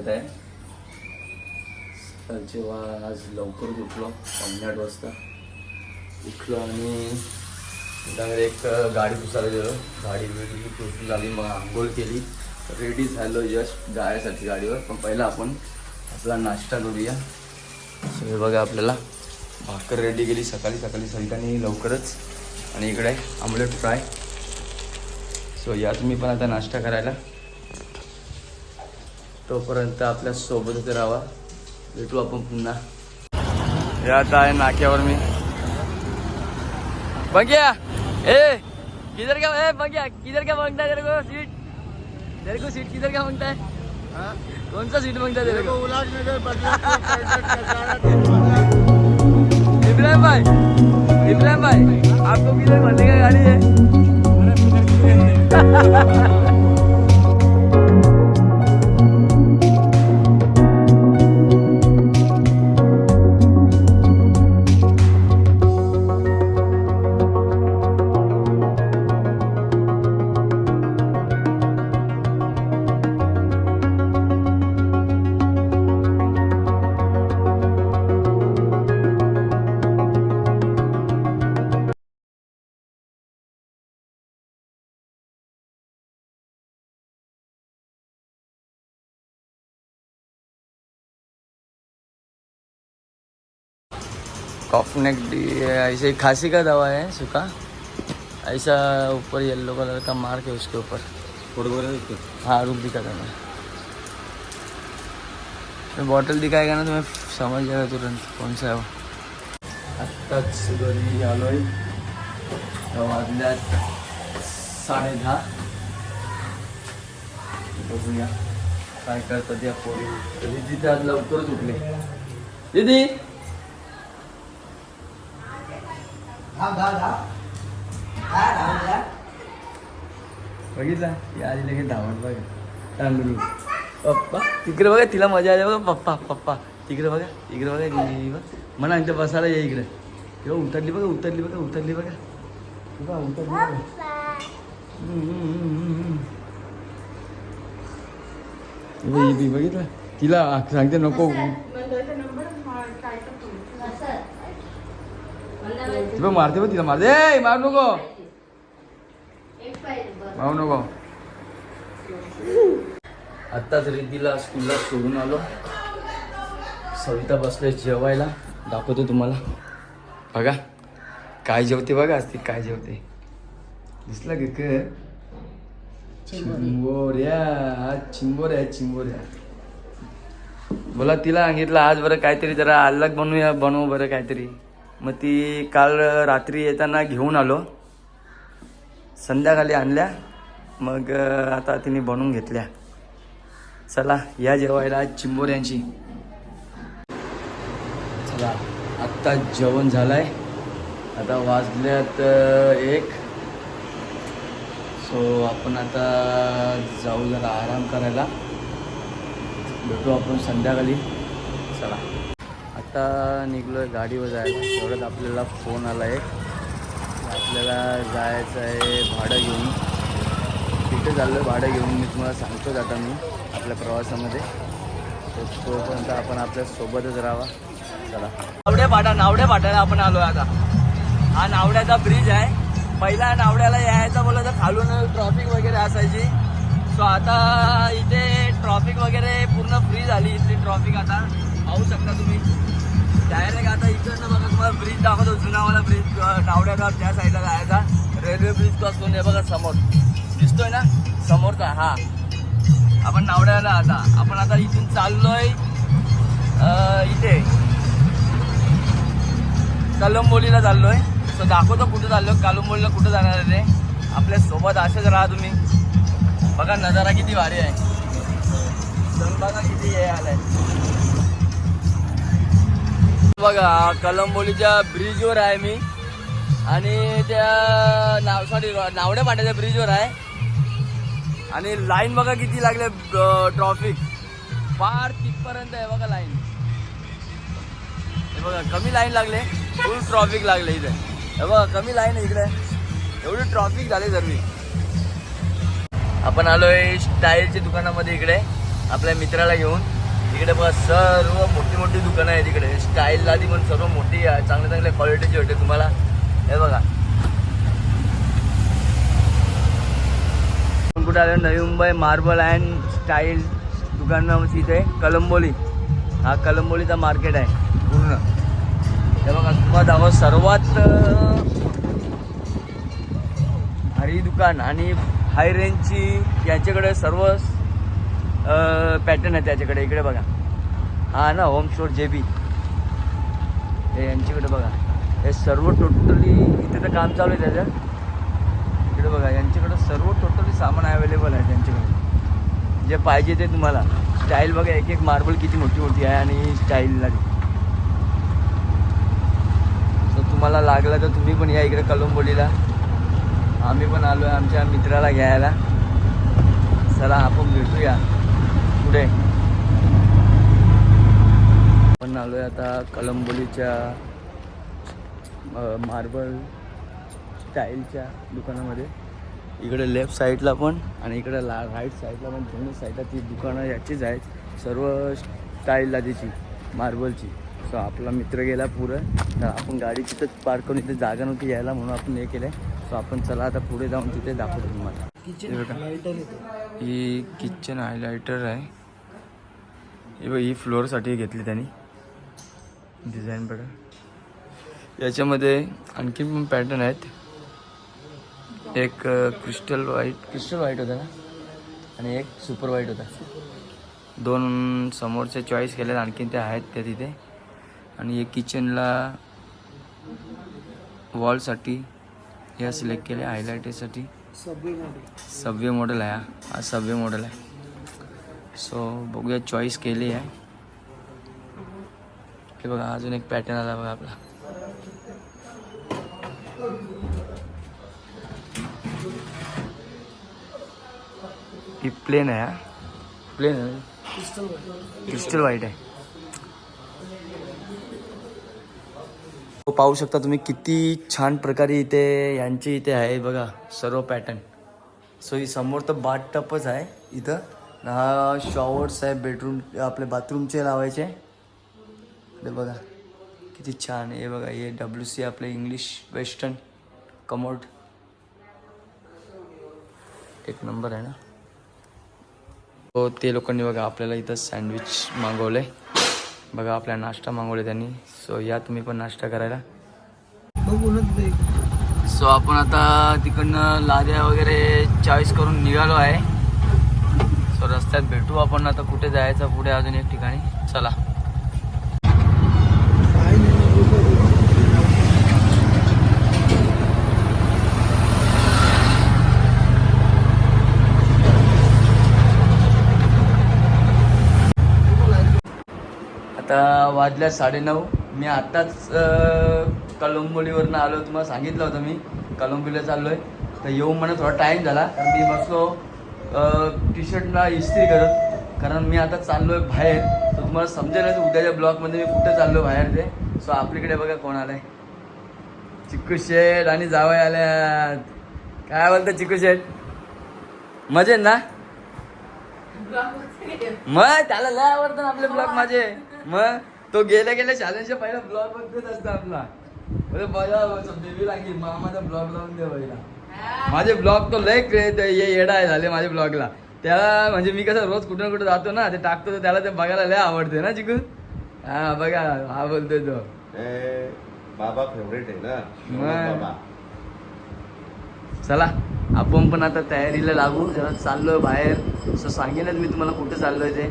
करत आहे. सकाळचे आज लवकर उठलो पावणे आठ वाजता. उठलो आणि त्यामध्ये एक गाडी पुसायला गेलो. गाडी वेगळी पुसून झाली मग आंघोळ केली. रेडी झालो जस्ट जायसाठी गाडीवर. पण पहिला आपण आपला नाश्ता करूया. सो हे बघा आपल्याला. भाकर रेडी केली सकाळी सकाळी सैतानी लवकरच. आणि इकडे आमलेट फ्राय. सो या तुम्ही पण आता नाश्ता करायला. तोपर्यंत आपल्या सोबतच राहा. भेटू आपण पुन्हा. हे आता आहे नाक्यावर मी. बघ्या ए किधर क्या ए बघ्या किधर मांगता है तेरे को? सीट तेरे को सीट किधर क्या मांगता है? कौन सा सीट मांगता है तेरे को इब्राहिम भाई इब्राहिम भाई आपको किधर भरने का गाड़ी है? कॉफ नेक ऐसे खांसी का दवा है सूखा। ऐसा ऊपर येलो कलर का मार्क है उसके ऊपर। हाँ रुक दिखा था मैं बॉटल दिखाएगा ना तुम्हें समझ जाएगा तुरंत कौन सा है वो। आत्ताच घरी आलोय वाजल्यात साडे दहा बघूया काय करतात या पोरी? तिथे आज लवकरच उठले। दीदी! बघितला? ती आधी लगेच धावत बघा. तांदूळ पप्पा तिकडे बघा तिला मजा आली बघा. पप्पा पप्पा तिकडे बघा इकडे बघा ती बघ. म्हणा आमच्या बसायला ये इकडे. तेव्हा उतरली बघा उतरली बघा उतरली बघा. बघा, उतरली बघा. हम्म, हम्म, हम्म, बघितलं? तिला सांगते नको. ती मारते बघ तिला मारते. ए मार नको. मारू नको. आत्ताच रिद्धीला स्कूलला सोडून आलो. सविता बसले जेवायला. दाखवतो तुम्हाला. बघा काय जेवते बघा आज ती काय जेवते. दिसला की काय चिंबोऱ्या आज चिंबोऱ्या चिंबोऱ्या. बोला तिला सांगितलं आज बरं काहीतरी जरा अलग बनवूया बनवू बरं काहीतरी. मग ती काल रात्री येताना घेऊन आलो. संध्याकाळी आणल्या. मग आता तिने बनवून घेतल्या. चला या जेवायला चिंबोऱ्यांची. चला आत्ता जेवण झालंय. आता वाजल्यात एक. सो आपण आता जाऊ जरा आराम करायला. भेटू आपण संध्याकाळी. चला. आता आहे गाडीवर जायला. तेवढ्यात आपल्याला फोन आला एक. आपल्याला जायचं आहे भाडं घेऊन. तिथे चाललं भाडं घेऊन. मी तुम्हाला सांगतोच आता मी आपल्या प्रवासामध्ये. तोपर्यंत आपण आपल्या सोबतच राहावा. चला. नावड्या फाटा नावड्या फाटायला आपण आलो आता. हा नावड्याचा ब्रिज आहे. पहिला नावड्याला यायचा बोला तर खालून ट्रॉफिक वगैरे असायची. सो आता इथे ट्रॉफिक वगैरे पूर्ण फ्री झाली इथली ट्रॉफिक आता. पाहू शकता तुम्ही. डायरेक्ट आता इकडनं बघा तुम्हाला ब्रिज दाखवतो जुनावाला ब्रिज नावड्याचा त्या साईडला जायचा. रेल्वे ब्रिज क्रॉस करून हे बघा समोर. दिसतोय ना? समोरचा हा. आपण नावड्याला आता. आपण आता इथून चाललोय इथे. कलंबोलीला चाललोय. सो दाखवतो कुठं चाललो कलंबोलीला कुठं जाणार आहे ते. आपल्यासोबत असेच राहा तुम्ही. बघा नजारा किती भारी आहे. सण बघा किती हे आलाय. बघा कलंबोलीच्या ब्रिजवर आहे मी. आणि त्या नाव सॉरी नावड्या पाट्याच्या ब्रिजवर आहे. आणि लाईन बघा किती लागले ट्रॉफिक फार तिथपर्यंत आहे बघा लाईन हे बघा कमी लाईन लागले फुल ट्रॉफिक लागले इथे. हे बघा कमी लाईन आहे इकडे. एवढी ट्रॉफिक झाली सर्वी आपण आलोय स्टाईलच्या दुकानामध्ये इकडे आपल्या मित्राला घेऊन. इकडे बघा सर्व मोठी मोठी दुकानं आहेत इकडे. स्टाईल आधी पण सर्व मोठी आहे. चांगल्या चांगल्या क्वालिटीची भेटते तुम्हाला. हे बघा. कुठे आलो? Navi Mumbai marble and style दुकान इथे कलंबोली. हा कलंबोलीचा मार्केट आहे. पूर्ण. हे बघा तुम्हाला दाखव सर्वात भारी दुकान आणि हाय रेंजची याच्याकडे सर्व पॅटर्न आहे त्याच्याकडे इकडे बघा. हा ना होम स्टोर जे बी हे यांच्याकडे बघा. हे सर्व टोटली इथे तर काम चालू आहे त्याचं. इकडे बघा यांच्याकडं सर्व टोटली सामान अवेलेबल आहे त्यांच्याकडे. जे पाहिजे ते तुम्हाला. स्टाईल बघा एक एक मार्बल किती मोठी मोठी आहे आणि स्टाईलला तर तुम्हाला लागला तर तुम्ही पण या इकडे कलंबोलीला. आम्ही पण आलो आहे आमच्या मित्राला घ्यायला. चला आपण भेटूया. पुढे. आपण आलो आहे आता कलंबोलीच्या मार्बल स्टाईलच्या दुकानामध्ये. इकडे लेफ्ट साईडला पण आणि इकडे ला राईट साईडला पण दोन्ही साईडला ती दुकानं याचीच आहेत. सर्व स्टाईलला तिची मार्बलची सो आपला मित्र गेला पुरं तर आपण गाडी तिथंच पार्क करून इथे जागा नव्हती यायला म्हणून आपण हे केलं सो आपण चला आता पुढे जाऊन तिथे दाखवतो तुम्हाला. हे. ही किचन हायलायटर आहे. ही फ्लोअरसाठी घेतली त्यांनी. डिझाईन बघा. याच्यामध्ये आणखीन पण पॅटर्न आहेत. एक क्रिस्टल व्हाईट क्रिस्टल व्हाईट होता ना? आणि एक सुपर व्हाईट होता. दोन समोरचे चॉईस केले आणखीन ते आहेत त्या तिथे. आणि एक किचनला वॉलसाठी या सिलेक्ट केले हायलायटेसाठी सबवे मॉडेल आहे हा. हा मॉडेल आहे. सो बघूया चॉईस केली आहे. की बघा अजून एक पॅटर्न आला बघा आपला. ही प्लेन आहे हा? प्लेन आहे क्रिस्टल व्हाईट आहे. पाहू शकता तुम्ही किती छान प्रकारे इथे यांचे इथे आहे बघा सर्व पॅटर्न सो ही समोर तर बाट टपच आहे इथं. हा शॉवर्स आहे बेडरूम आपले बाथरूमचे लावायचे. ते बघा किती छान आहे. हे बघा हे डब्ल्यू सी आपले इंग्लिश वेस्टर्न कमोड एक नंबर आहे ना. हो ते लोकांनी बघा आपल्याला इथं सँडविच मागवले बघा आपला नाश्ता मागवले त्यांनी. सो या तुम्ही पण नाश्ता करायला. सो आपण आता तिकडनं लाद्या वगैरे चॉईस करून निघालो आहे. सो रस्त्यात भेटू आपण आता. कुठे जायचं पुढे अजून एक ठिकाणी. चला. आता वाजल्या साडेनऊ. मी आत्ताच कलंबोलीवरनं आलो तुम्हाला सांगितलं होतं मी. कलंबोलीला चाललो आहे तर येऊ मला थोडा टाईम झाला. कारण मी बसलो. टी शर्टला इस्त्री करत कारण मी आता चाललो आहे बाहेर तर तुम्हाला समजेलच उद्याच्या ब्लॉगमध्ये मी कुठे चाललो बाहेर ते सो आपल्याकडे बघा कोण आहे चिक्कू शेठ आणि जावई आल्यात काय बोलतं चिक्कू शेठ मजे ना मग त्याला लय आवडतं ना आपले ब्लॉग माझे मग तो गेल्या गेल्या शाळेच्या पहिला ब्लॉग बघत असतो आपला बरं बघा बेबी लागेल मामाचा ब्लॉग लावून दे पहिला माझे ब्लॉग तो लय क्रेज ये येडा आहे झाले माझ्या ब्लॉगला त्याला म्हणजे मी कसं रोज कुठं ना कुठं जातो ना ते टाकतो तर त्याला ते बघायला लय आवडते ना चिकू? हा बघा हा बोलतोय तो. ए, बाबा फेवरेट आहे ना? चला आपण पण आता तयारीला लागू जरा चाललोय बाहेर. असं सांगेनच मी तुम्हाला कुठे चाललोय ते.